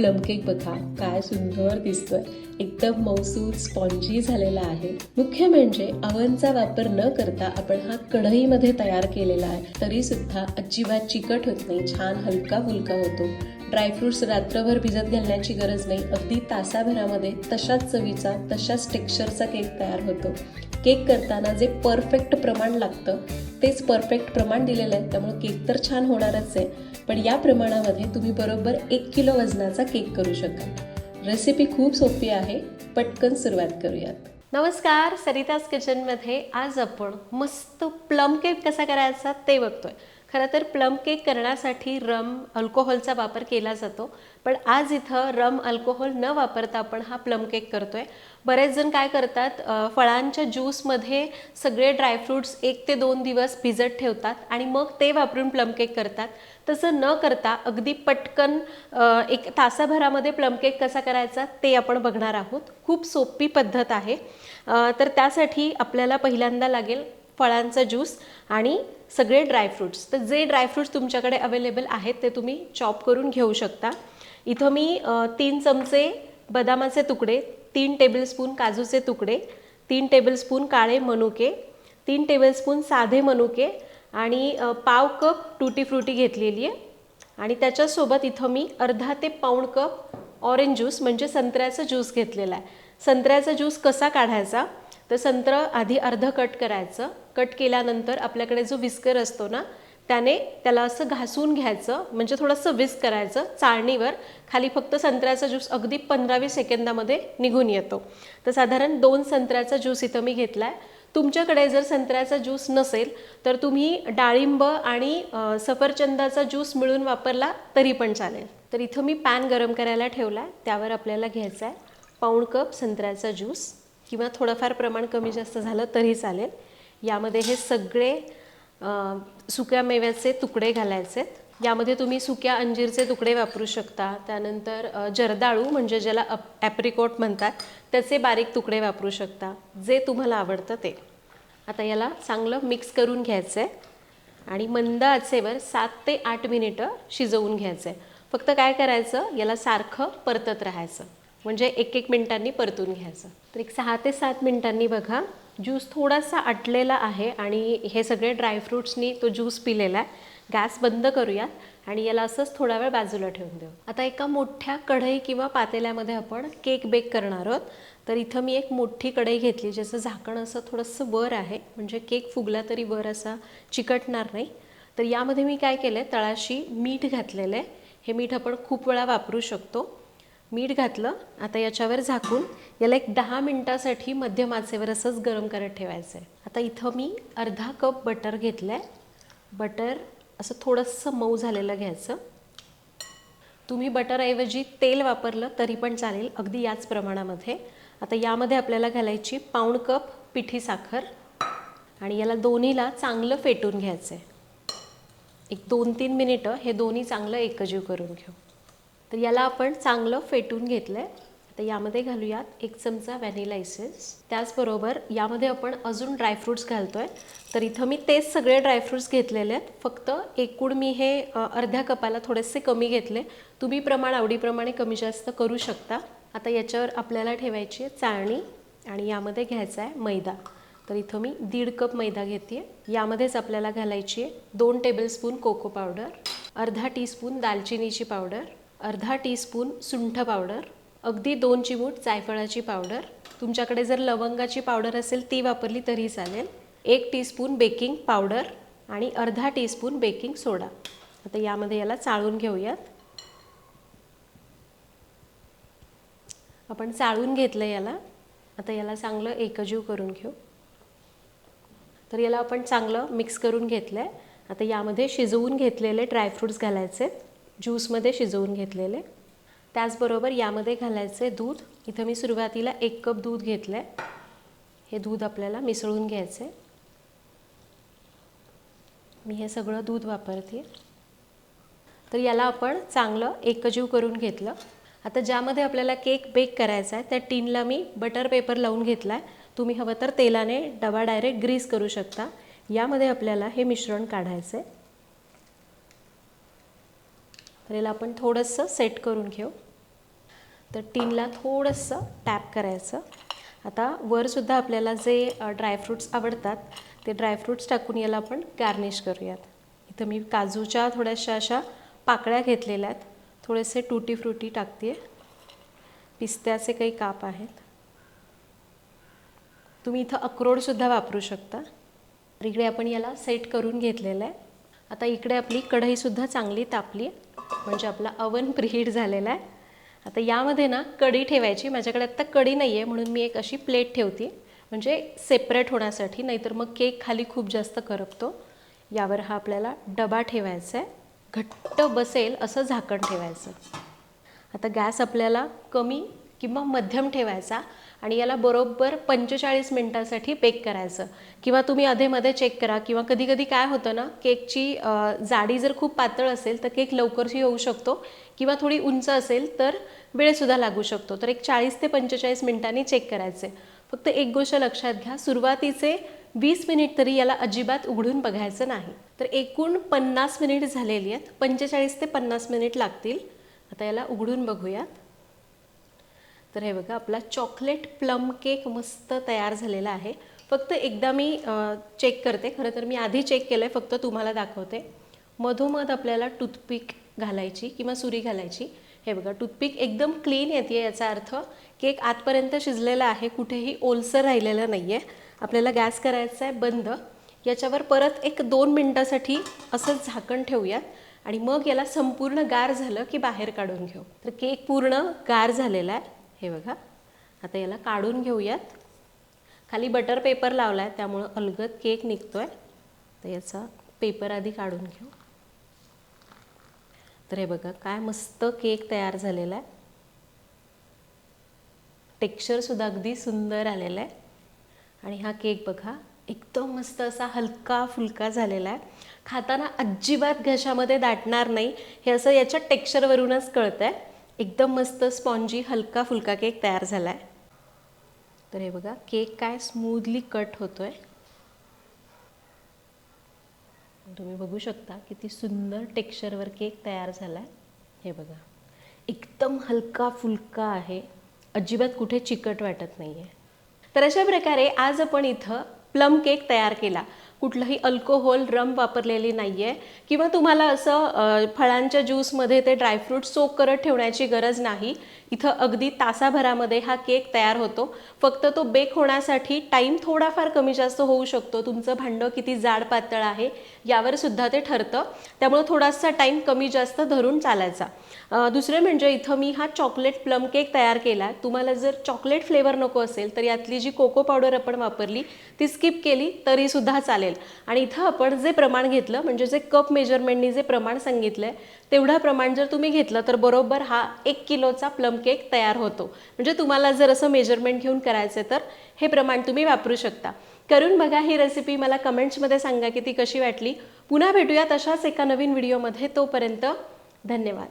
Plum cake बघा काय सुंदर दिसतोय. एकदम मौसूद स्पॉन्जी झालेला आहे. मुख्य म्हणजे अवनचा वापर न करता आपण हा कढईमध्ये तयार केलेला आहे. तरी सुद्धा अजिबात चिकट होत नाही छान हलका फुलका होतो. ड्रायफ्रुट्स रात्रभर भिजत घालण्याची गरज नाही. अगदी तासाभरामध्ये तशाच चवीचा तशाच टेक्स्चरचा केक तयार होतो. केक करताना जे परफेक्ट प्रमाण लागतं तेच परफेक्ट प्रमाण दिलेलं आहे. त्यामुळे केक तर छान होणारच आहे. पण या प्रमाणामध्ये तुम्ही बरोबर एक किलो वजनाचा केक करू शकाल. रेसिपी खूप सोपी आहे. पटकन सुरुवात करूयात. नमस्कार सरिताज किचनमध्ये आज आपण मस्त प्लम केक कसा करायचा ते बघतोय. खरं तर प्लम केक करण्यासाठी रम अल्कोहोलचा वापर केला जातो. पण आज इथं रम अल्कोहोल न वापरता आपण हा प्लम केक करतो आहे बरेच जण काय करतात फळांच्या ज्यूसमध्ये सगळे ड्रायफ्रुट्स एक ते दोन दिवस भिजत ठेवतात आणि मग ते वापरून प्लम केक करतात. तसं न करता अगदी पटकन एक तासाभरामध्ये प्लम केक कसा करायचा ते आपण बघणार आहोत. खूप सोपी पद्धत आहे. तर त्यासाठी आपल्याला पहिल्यांदा लागेल फळांचा ज्यूस आणि सगळे ड्रायफ्रुट्स तर जे ड्रायफ्रुट्स तुमच्याकडे अवेलेबल आहेत ते तुम्ही चॉप करून घेऊ शकता. इथं मी तीन चमचे बदामाचे तुकडे तीन टेबलस्पून काजूचे तुकडे तीन टेबलस्पून काळे मनुके तीन टेबलस्पून साधे मनुके आणि पाव कप टुटी फ्रुटी घेतलेली आहे. आणि त्याच्यासोबत इथं मी अर्धा ते पाऊण कप ऑरेंज ज्यूस म्हणजे संत्र्याचा ज्यूस घेतलेला आहे. संत्र्याचा ज्यूस कसा काढायचा? तर संत्र आधी अर्ध कट करायचं. कट केल्यानंतर आपल्याकडे जो विस्कर असतो ना त्याने त्याला असं घासून घ्यायचं. म्हणजे थोडंसं विस्क करायचं चाळणीवर. खाली फक्त संत्र्याचा ज्यूस अगदी पंधरावीस सेकंदामध्ये निघून येतो. तर साधारण दोन संत्र्याचा ज्यूस इथं मी घेतला आहे तुमच्याकडे जर संत्र्याचा ज्यूस नसेल तर तुम्ही डाळिंब आणि सफरचंदाचा ज्यूस मिळून वापरला तरी पण चालेल. तर इथं मी पॅन गरम करायला ठेवला आहे त्यावर आपल्याला घ्यायचा आहे पाऊण कप संत्र्याचा ज्यूस किंवा थोडंफार प्रमाण कमी जास्त झालं तरी चालेल. यामध्ये हे सगळे सुक्या मेव्याचे तुकडे घालायचे. यामध्ये तुम्ही सुक्या अंजीरचे तुकडे वापरू शकता. त्यानंतर जर्दाळू म्हणजे ज्याला अप ॲप्रिकोट म्हणतात त्याचे बारीक तुकडे वापरू शकता. जे तुम्हाला आवडतं ते. आता याला चांगलं मिक्स करून घ्यायचं आहे आणि मंद आचेवर सात ते आठ मिनिटं शिजवून घ्यायचं आहे फक्त काय करायचं? याला सारखं परतत राहायचं. म्हणजे एक एक मिनिटांनी परतून घ्यायचं. तर एक सहा ते सात मिनिटांनी बघा ज्यूस थोडासा आटलेला आहे आणि हे सगळे ड्रायफ्रुट्सनी तो ज्यूस पिलेला आहे. गॅस बंद करूयात आणि याला असंच थोडा वेळ बाजूला ठेवून देऊ. आता एका मोठ्या कढई किंवा पातेल्यामध्ये आपण केक बेक करणार आहोत. तर इथं मी एक मोठी कढई घेतली ज्याचं झाकण असं थोडंसं वर आहे. म्हणजे केक फुगला तरी वर असा चिकटणार नाही. तर यामध्ये मी काय केलं आहे तळाशी मीठ घातलेलं आहे. हे मीठ आपण खूप वेळा वापरू शकतो. मीठ घातलं आता याच्यावर झाकून याला एक दहा मिनटासाठी मध्यम आचेवर असंच गरम करत ठेवायचं आहे आता इथं मी अर्धा कप बटर घेतलं आहे बटर असं थोडंसं मऊ झालेलं घ्यायचं. तुम्ही बटरऐवजी तेल वापरलं तरी पण चालेल अगदी याच प्रमाणामध्ये. आता यामध्ये आपल्याला घालायची पाऊण कप पिठी साखर आणि याला दोन्हीला चांगलं फेटून घ्यायचं आहे एक दोन तीन मिनिटं हे दोन्ही चांगलं एकजीव करून घेऊ. तर याला आपण चांगलं फेटून घेतलं आहे आता यामध्ये घालूयात एक चमचा व्हॅनिला इसेन्स त्याचबरोबर यामध्ये आपण अजून ड्रायफ्रुट्स घालतो आहे तर इथं मी तेच सगळे ड्रायफ्रुट्स घेतलेले आहेत. फक्त एकूण मी हे अर्ध्या कपाला थोडेसे कमी घेतले. तुम्ही प्रमाण आवडीप्रमाणे कमी जास्त करू शकता. आता याच्यावर आपल्याला ठेवायची आहे चाळणी आणि यामध्ये घ्यायचा आहे मैदा. तर इथं मी दीड कप मैदा घेते यामध्येच आपल्याला घालायची आहे दोन टेबलस्पून कोको पावडर अर्धा टीस्पून दालचिनीची पावडर अर्धा टीस्पून सुंठ पावडर अगदी दोन चिमूट जायफळाची पावडर तुमच्याकडे जर लवंगाची पावडर असेल ती वापरली तरी चालेल. एक टीस्पून बेकिंग पावडर आणि अर्धा टीस्पून बेकिंग सोडा आता यामध्ये याला चाळून घेऊयात. आपण चाळून घेतलं याला. आता याला चांगलं एकजीव करून घेऊ. तर याला आपण चांगलं मिक्स करून घेतलं आहे आता यामध्ये शिजवून घेतलेले ड्रायफ्रूट्स घालायचे. ज्यूसमध्ये शिजवून घेतलेले. त्याचबरोबर यामध्ये घालायचे दूध. इथं मी सुरुवातीला एक कप दूध घेतलं आहे हे दूध आपल्याला मिसळून घ्यायचं आहे मी हे सगळं दूध वापरते. तर याला आपण चांगलं एकजीव करून घेतलं. आता ज्यामध्ये आपल्याला केक बेक करायचा आहे त्या टीनला मी बटर पेपर लावून घेतला आहे तुम्ही हवं तर तेलाने डबा डायरेक्ट ग्रीस करू शकता. यामध्ये आपल्याला हे मिश्रण काढायचं आहे तर याला आपण थोडंसं सेट करून घेऊ. तर टीनला थोडंसं टॅप करायचं. आता वरसुद्धा आपल्याला जे ड्रायफ्रूट्स आवडतात ते ड्रायफ्रूट्स टाकून याला आपण गार्निश करूयात. इथं मी काजूच्या थोड्याशा अशा पाकळ्या घेतलेल्या आहेत. थोडेसे टुटी फ्रुटी टाकते पिस्त्याचे काही काप आहेत. तुम्ही इथं अक्रोडसुद्धा वापरू शकता. इकडे आपण याला सेट करून घेतलेलं आहे. आता इकडे आपली कढईसुद्धा चांगली तापली म्हणजे आपला अवन प्रिहीट झालेला आहे. आता यामध्ये ना कढी ठेवायची माझ्याकडे आत्ता कढी नाही आहे म्हणून मी एक अशी प्लेट ठेवते म्हणजे सेपरेट होण्यासाठी नाहीतर मग केक खाली खूप जास्त करपतो. यावर हा आपल्याला डबा ठेवायचा आहे. घट्ट बसेल असं झाकण ठेवायचं. आता गॅस आपल्याला कमी किंवा मध्यम ठेवायचा. आणि याला बरोबर पंचेचाळीस मिनटासाठी बेक करायचं. किंवा तुम्ही अधेमध्ये चेक करा. किंवा कधी कधी काय होतं ना केकची जाडी जर खूप पातळ असेल तर केक लवकरशी होऊ शकतो. किंवा थोडी उंच असेल तर वेळसुद्धा लागू शकतो. तर एक चाळीस ते पंचेचाळीस मिनिटांनी चेक करायचे. फक्त एक गोष्ट लक्षात घ्या सुरुवातीचे वीस मिनिट तरी याला अजिबात उघडून बघायचं नाही. तर एकूण पन्नास मिनिट झालेली आहेत. पंचेचाळीस ते पन्नास मिनिट लागतील. आता याला उघडून बघूयात. तर हे बघा आपला चॉकलेट प्लम केक मस्त तयार झालेला आहे. फक्त एकदा मी चेक करते. खरं तर मी आधी चेक केलं आहे फक्त तुम्हाला दाखवते. मधोमध आपल्याला टूथपिक घालायची किंवा सुरी घालायची. हे बघा टूथपिक एकदम क्लीन येते याचा अर्थ. केक आतपर्यंत शिजलेला आहे कुठेही ओलसर राहिलेलं नाही आहे आपल्याला गॅस करायचा आहे बंद. याच्यावर परत एक दोन मिनटासाठी असं झाकण ठेवूयात. आणि मग याला संपूर्ण गार झालं की बाहेर काढून घेऊ. तर केक पूर्ण गार झालेला आहे. हे बघा. आता याला काढून घेऊयात. खाली बटर पेपर लावला आहे त्यामुळं अलगद केक निघतो आहे तर याचा पेपर आधी काढून घेऊ. तर हे बघा काय मस्त केक तयार झालेला आहे. टेक्स्चरसुद्धा अगदी सुंदर आलेला आहे. आणि हा केक बघा एकदम मस्त असा हलका फुलका झालेला आहे. खाताना अजिबात घशामध्ये दाटणार नाही. हे असं याच्या टेक्स्चरवरूनच कळतं आहे एकदम मस्त स्पॉन्जी हलका फुलका केक तयार झाला आहे तर हे बघा केक काय स्मूथली कट होतो आहे तुम्ही बघू शकता किती सुंदर टेक्स्चरवर केक तयार झाला आहे हे बघा एकदम हलका फुलका आहे. अजिबात कुठे चिकट वाटत नाही आहे तर अशा प्रकारे आज आपण इथं प्लम केक तयार केला. कुठलंही अल्कोहोल रम वापरलेली नाही आहे किंवा तुम्हाला असं फळांच्या ज्यूसमध्ये ते ड्रायफ्रूट सोक करत ठेवण्याची गरज नाही. इथं अगदी तासाभरामध्ये हा केक तयार होतो. फक्त तो बेक होण्यासाठी टाईम थोडाफार कमी जास्त होऊ शकतो. तुमचं भांडं किती जाड पातळ आहे यावर सुद्धा ते ठरतं. त्यामुळे थोडासा टाईम कमी जास्त धरून चालायचा. दुसरं म्हणजे इथं मी हा चॉकलेट प्लम केक तयार केला. तुम्हाला जर चॉकलेट फ्लेवर नको असेल तर यातली जी कोको पावडर आपण वापरली ती स्किप केली तरीसुद्धा चालेल. आणि इथं आपण जे प्रमाण घेतलं म्हणजे जे कप मेजरमेंटनी जे प्रमाण सांगितलं आहे तेवढं प्रमाण जर तुम्ही घेतलं तर बरोबर हा एक किलोचा प्लम केक तयार होतो. म्हणजे तुम्हाला जर असं मेजरमेंट घेऊन करायचं तर हे प्रमाण तुम्ही वापरू शकता. करून बघा ही रेसिपी मला कमेंट्समध्ये सांगा की ती कशी वाटली. पुन्हा भेटूयात अशाच एका नवीन व्हिडिओमध्ये तोपर्यंत धन्यवाद.